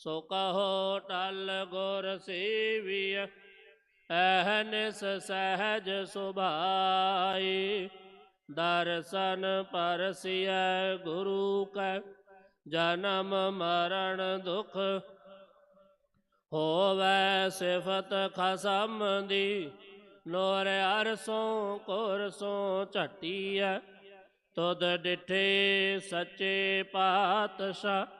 ਸੋ ਕਹੋ ਟਲ ਗੁਰ ਸੇਵੀਐ ਅਹਨਿਸ ਸਹਿਜ ਸੁਭਾਈ। ਦਰਸ਼ਨ ਪਰਸਿਐ ਗੁਰੂ ਕੈ, ਜਨਮ ਮਰਨ ਦੁਖ ਹੋਵੇ ਸਿਫਤ ਖਸਮ ਦੀ। ਨੋਰ ਅਰਸੋਂ ਕੋਰਸੋਂ ਝਟੀਐ, ਤੁਧ ਡਿਠੇ ਸੱਚੇ ਪਾਤਸ਼ਾਹ।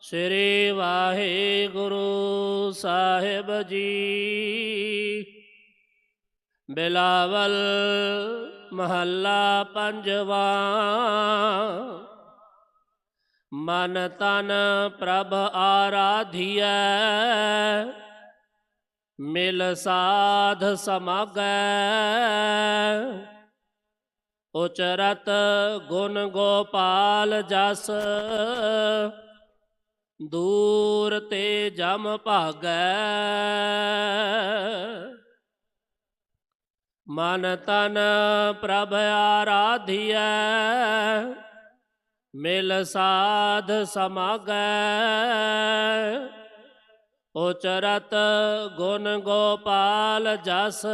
ਸ੍ਰੀ ਵਾਹਿਗੁਰੂ ਸਾਹਿਬ ਜੀ। ਬਿਲਾਵਲ ਮਹੱਲਾ ਪੰਜਵਾ। ਮਨ ਤਨ ਪ੍ਰਭ ਆਰਾਧੀਐ, ਮਿਲ ਸਾਧ ਸਮਾਗੈ। ਉਚਰਤ ਗੁਣ ਗੋਪਾਲ ਜਸ ਦੂਰ ਤੇ ਜਮ ਭਾਗੈ। ਮਨ ਤਨ ਪ੍ਰਭ ਆਰਾਧੀਐ, ਮਿਲ ਸਾਧ ਸਮਾਗੈ। ਉਚਰਤ ਗੁਣ ਗੋਪਾਲ ਜਸ,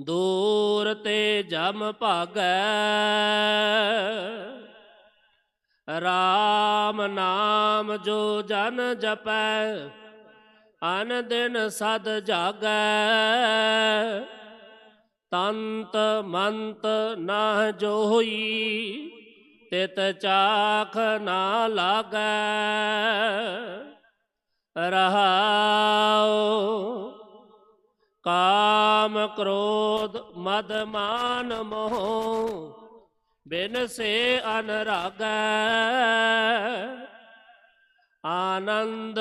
ਦੂਰ ਤੇ ਜਮ ਭਾਗੈ। ਰਾਮ ਨਾਮ ਜੋ ਜਨ ਜਪੈ, ਅਨ ਦਿਨ ਸਦ ਜਾਗੈ। ਤੰਤ ਮੰਤ ਨਾ ਜੋਈ ਤਿਤ ਚਾਖ ਨਾ ਲਾਗੈ। ਰਹਾਉ ਕਾਮ ਕ੍ਰੋਧ ਮਦ ਮਾਨ ਮੋਹ ਬਿਨ ਸੇ ਅਨਰਾਗੈ ਆਨੰਦ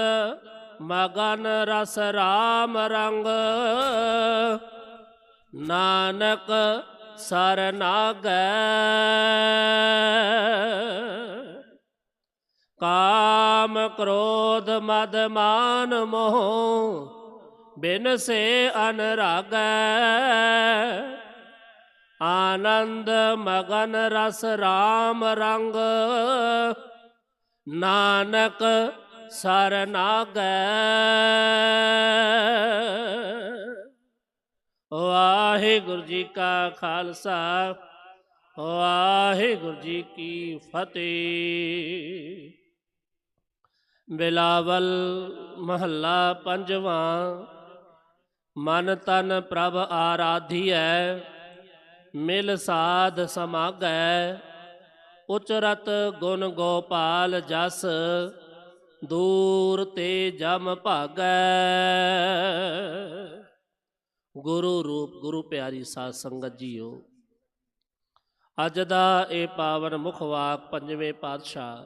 ਮਗਨ ਰਸ ਰਾਮ ਰੰਗ ਨਾਨਕ ਸਰਨਾਗੈ ਕਾਮ ਕ੍ਰੋਧ ਮਦ ਮਾਨ ਮੋਹ ਬਿਨ ਸੇ ਅਨਰਾਗੈ ਆਨੰਦ ਮਗਨ ਰਸ ਰਾਮ ਰੰਗ। ਨਾਨਕ ਸਰਨਾਗੈ। ਵਾਹਿਗੁਰੂ ਜੀ ਕਾ ਖਾਲਸਾ, ਵਾਹਿਗੁਰੂ ਜੀ ਕੀ ਫਤਿਹ। ਬਿਲਾਵਲ ਮਹੱਲਾ ਪੰਜਵਾਂ, ਮਨ ਤਨ ਪ੍ਰਭ ਆਰਾਧੀਐ। ਮਿਲ ਸਾਧ ਸਮਾਗੈ, ਉਚਰਤ ਗੁਣ ਗੋਪਾਲ ਜਸ, ਦੂਰ ਤੇ ਜਮ ਭਾਗੈ। ਗੁਰੂ ਰੂਪ, ਗੁਰੂ ਪਿਆਰੀ ਸਾਧ ਸੰਗਤ ਜੀਓ, ਅੱਜ ਦਾ ਇਹ ਪਾਵਨ ਮੁਖ ਵਾਕ ਪੰਜਵੇਂ ਪਾਤਸ਼ਾਹ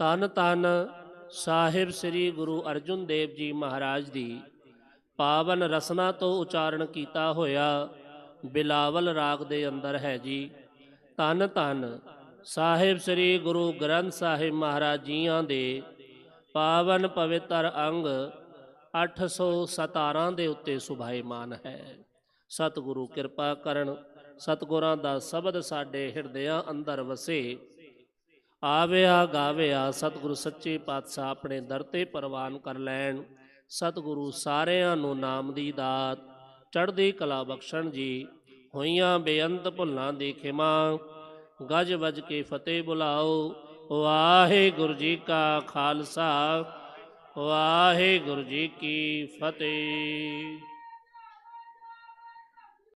ਤਨ ਤਨ ਸਾਹਿਬ ਸ੍ਰੀ ਗੁਰੂ ਅਰਜਨ ਦੇਵ ਜੀ ਮਹਾਰਾਜ ਦੀ ਪਾਵਨ ਰਸਨਾ ਤੋਂ ਉਚਾਰਨ ਕੀਤਾ ਹੋਇਆ ਬਿਲਾਵਲ ਰਾਗ ਦੇ ਅੰਦਰ ਹੈ ਜੀ। ਤਨ ਤਨ ਸਾਹਿਬ ਸ੍ਰੀ ਗੁਰੂ ਗ੍ਰੰਥ ਸਾਹਿਬ ਮਹਾਰਾਜ ਜੀਆਂ ਦੇ ਪਾਵਨ ਪਵਿੱਤਰ ਅੰਗ 817 ਦੇ ਉੱਤੇ ਸੁਭਾਈਮਾਨ ਹੈ। ਸਤਿਗੁਰੂ ਕਿਰਪਾ ਕਰਨ, ਸਤਿਗੁਰਾਂ ਦਾ ਸ਼ਬਦ ਸਾਡੇ ਹਿਰਦਿਆਂ ਅੰਦਰ ਵਸੇ। ਆਵਿਆ ਗਾਵਿਆ ਸਤਿਗੁਰੂ ਸੱਚੇ ਪਾਤਸ਼ਾਹ ਆਪਣੇ ਦਰ ਤੇ ਪ੍ਰਵਾਨ ਕਰ ਲੈਣ। ਸਤਿਗੁਰੂ ਸਾਰਿਆਂ ਨੂੰ ਨਾਮ ਦੀ ਦਾਤ ਚੜ੍ਹਦੀ ਕਲਾ ਬਖਸ਼ਣ ਜੀ, ਹੋਈਆਂ ਬੇਅੰਤ ਭੁੱਲਾਂ ਦੀ ਖਿਮਾ। ਗਜ ਵੱਜ ਕੇ ਫਤਿਹ ਬੁਲਾਓ ਵਾਹਿਗੁਰੂ ਜੀ ਕਾ ਖਾਲਸਾ ਵਾਹਿਗੁਰੂ ਜੀ ਕੀ ਫਤਿਹ।